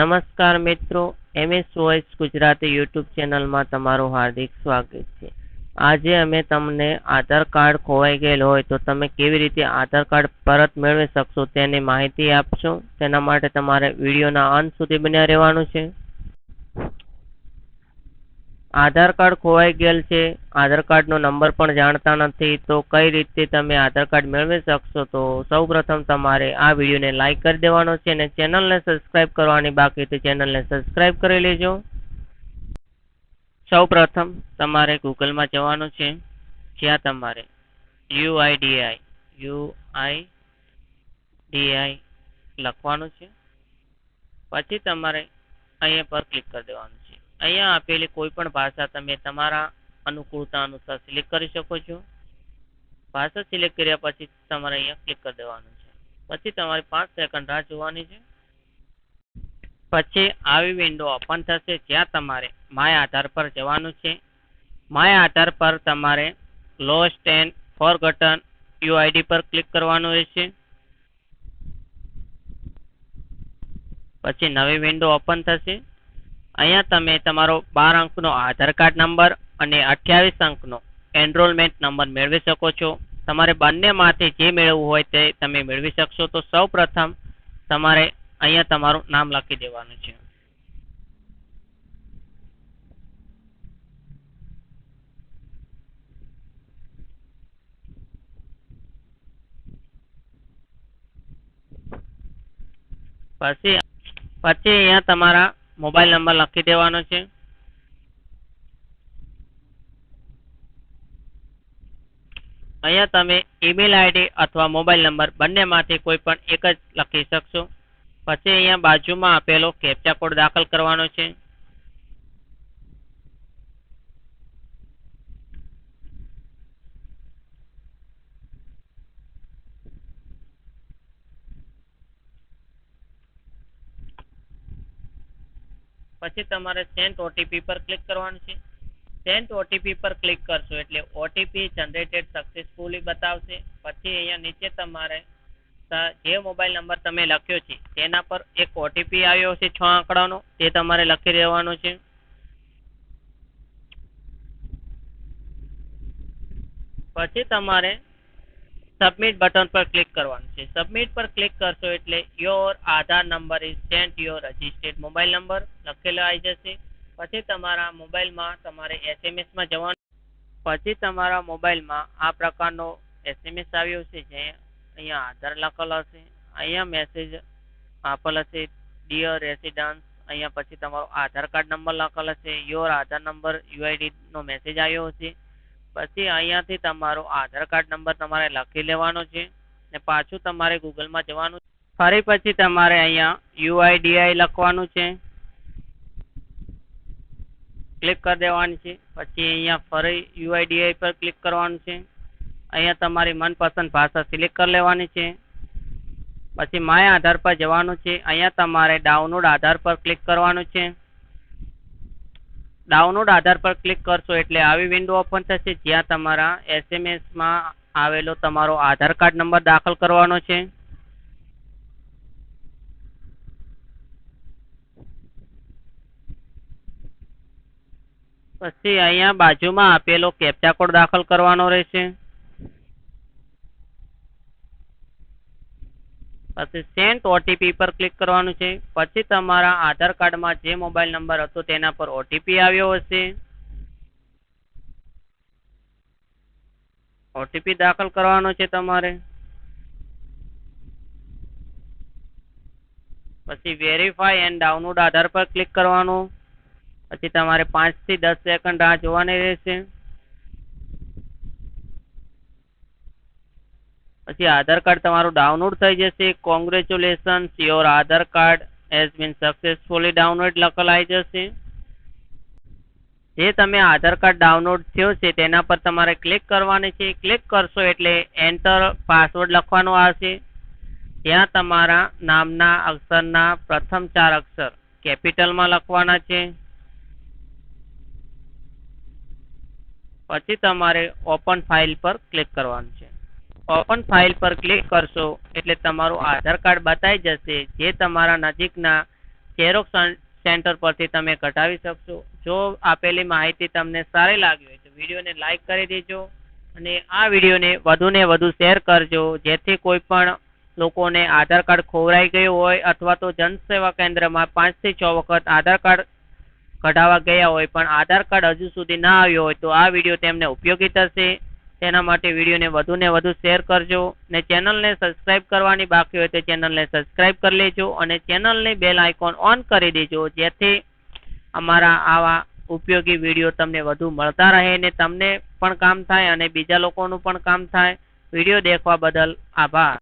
નમસ્કાર મિત્રો MS voice Gujarati YouTube ચેનલમાં તમારું હાર્દિક સ્વાગત છે. આજે અમે તમને આધાર કાર્ડ ખોવાઈ ગયેલ હોય તો તમે કેવી રીતે આધાર કાર્ડ પરત મેળવી શકશો તેની માહિતી આપશું. તેના માટે તમારે વિડીયોના અંત સુધી બન્યા રહેવાનું છે. આધાર કાર્ડ ખોવાઈ ગયેલ છે. આધાર કાર્ડનો નંબર પણ જાણતા નથી. તો કઈ રીતે તમે આધાર કાર્ડ મેળવી શકશો? તો સૌપ્રથમ તમારે આ વિડીયોને લાઇક કરી દેવાનો છે અને ચેનલને સબસ્ક્રાઇબ કરવાની બાકી તો ચેનલને સબસ્ક્રાઇબ કરી લેજો. સૌપ્રથમ તમારે ગૂગલમાં જવાનું છે. જ્યાં તમારે યુઆઈડીઆઈ યુઆઈડીઆઈ લખવાનું છે. પછી તમારે અહીંયા પર ક્લિક કરી દેવાનું. અહીંયા આપેલી કોઈ પણ ભાષા તમે તમારા અનુકૂળતા અનુસાર સિલેક્ટ કરી શકો છો. ભાષા સિલેક્ટ કર્યા પછી તમારે અહીંયા ક્લિક કરી દેવાનું છે. પછી તમારે પાંચ સેકન્ડ રાહ જોવાની છે. પછી આવી વિન્ડો ઓપન થશે જ્યાં તમારે માય આધાર પર જવાનું છે. માય આધાર પર તમારે લોસ્ટ એન્ડ ફોરગટન યુઆઈડી પર ક્લિક કરવાનું રહેશે. પછી નવી વિન્ડો ઓપન થશે. અહીંયા તમે તમારો બાર અંકનો આધાર કાર્ડ નંબર અને અઠ્યાવીસ અંકનો એનરોલમેન્ટ નંબર મેળવી શકો છો. તમારે બંનેમાંથી જે મેળવવું હોય તે તમે મેળવી શકશો. તો સૌ પ્રથમ તમારે અહીંયા તમારું નામ લખી દેવાનું છે. પછી પછી અહીંયા તમારા મોબાઈલ નંબર લખી દેવાનો છે. અહીંયા તમે ઈમેલ આઈડી અથવા મોબાઈલ નંબર બંનેમાંથી કોઈ પણ એક જ લખી શકશો. પછી અહીંયા બાજુમાં આપેલો કેપ્ચા કોડ દાખલ કરવાનો છે. પછી તમારે સેન્ટ ઓટીપી પર ક્લિક કરવાનું છે. સેન્ટ ઓટીપી પર ક્લિક કરશો એટલે ઓટીપી જનરેટેડ સક્સેસફુલી બતાવશે. પછી અહીંયા નીચે તમારે જે મોબાઈલ નંબર તમે લખ્યો છે, તેના પર એક ઓટીપી આવ્યો છે છ આંકડાનો, તે તમારે લખી દેવાનો છે. પછી તમારે સબમિટ બટન પર ક્લિક કરવાનું છે. સબમિટ પર ક્લિક કરશો એટલે your Aadhaar number is sent your registered mobile number લખેલો આવી જશે. પછી તમારા મોબાઈલમાં તમારે એસએમએસમાં જવાનું. પછી તમારા મોબાઈલમાં આ પ્રકારનો એસએમએસ આવ્યો છે જે અહીંયા આધાર લખેલો હશે. અહીંયા મેસેજ આપેલ હશે ડિયર રેસિડન્સ અહીંયા પછી તમારો આધાર કાર્ડ નંબર લખેલો છે. યોર આધાર નંબર યુઆઈડી નો મેસેજ આવ્યો હશે પછી અહીંયાથી તમારો આધાર કાર્ડ નંબર તમારે લખી લેવાનો છે ને પાછું તમારે ગૂગલમાં જવાનું ફરી પછી તમારે અહીંયા યુઆઈડીઆઈ લખવાનું છે. ક્લિક કરી દેવાની છે. પછી અહીંયા ફરી યુઆઈડીઆઈ પર ક્લિક કરવાનું છે. અહીંયા તમારી મનપસંદ ભાષા સિલેક્ટ કરી લેવાની છે. પછી માય આધાર પર જવાનું છે. અહીંયા તમારે ડાઉનલોડ આધાર પર ક્લિક કરવાનું છે. ડાઉનલોડ આધાર પર ક્લિક કરશો એટલે આવી વિન્ડો ઓપન થશે, જ્યાં તમારા એસએમએસમાં આવેલો તમારો આધાર કાર્ડ નંબર દાખલ કરવાનો છે. પછી અહીંયા બાજુમાં આપેલો કેપ્ચા કોડ દાખલ કરવાનો રહેશે. પછી સેન્ટ ઓટીપી પર ક્લિક કરવાનું છે. પછી તમારા આધાર કાર્ડમાં જે મોબાઈલ નંબર હતો તેના પર ઓટીપી આવ્યો હશે. ઓટીપી દાખલ કરવાનો છે તમારે. પછી વેરીફાઈ એન્ડ ડાઉનલોડ આધાર પર ક્લિક કરવાનું. પછી તમારે પાંચથી દસ સેકન્ડ રાહ જોવાની રહેશે. પછી આધાર કાર્ડ તમારું ડાઉનલોડ થઈ જશે. Congratulation your Aadhaar card has been successfully download લખેલ આવી જશે. જે તમે આધાર કાર્ડ ડાઉનલોડ થયો છે, તેના પર તમારે ક્લિક કરવાની છે. ક્લિક કરશો એટલે એન્ટર પાસવર્ડ લખવાનો આવશે. ત્યાં તમારા નામના અક્ષરના પ્રથમ ચાર અક્ષર કેપિટલમાં લખવાના છે. પછી તમારે ઓપન ફાઇલ પર ક્લિક કરવાનું છે. ઓપન ફાઇલ પર ક્લિક કરશો એટલે તમારું આધાર કાર્ડ બતાવી જશે, જે તમારા નજીકના ઝેરોક્ષ સેન્ટર પરથી તમે કઢાવી શકશો. જો આપેલી માહિતી તમને સારી લાગી હોય તો વિડીયોને લાઇક કરી દેજો અને આ વિડીયોને વધુને વધુ શેર કરજો, જેથી કોઈ પણ લોકોને આધાર કાર્ડ ખોવરાઈ ગયું હોય અથવા તો જનસેવા કેન્દ્રમાં પાંચથી છ વખત આધાર કાર્ડ કઢાવવા ગયા હોય પણ આધાર કાર્ડ હજુ સુધી ના આવ્યો હોય તો આ વીડિયો તેમને ઉપયોગી થશે. તેના માટે વિડીયોને વધુને વધુ શેર કરજો ને ચેનલને સબસ્ક્રાઇબ કરવાની બાકી હોય તો ચેનલને સબસ્ક્રાઇબ કરી લેજો અને ચેનલની બેલ આઇકોન ઓન કરી દેજો, જેથી અમારા આવા ઉપયોગી વીડિયો તમને વધુ મળતા રહે ને તમને પણ કામ થાય અને બીજા લોકોનું પણ કામ થાય. વીડિયો દેખવા બદલ આભાર.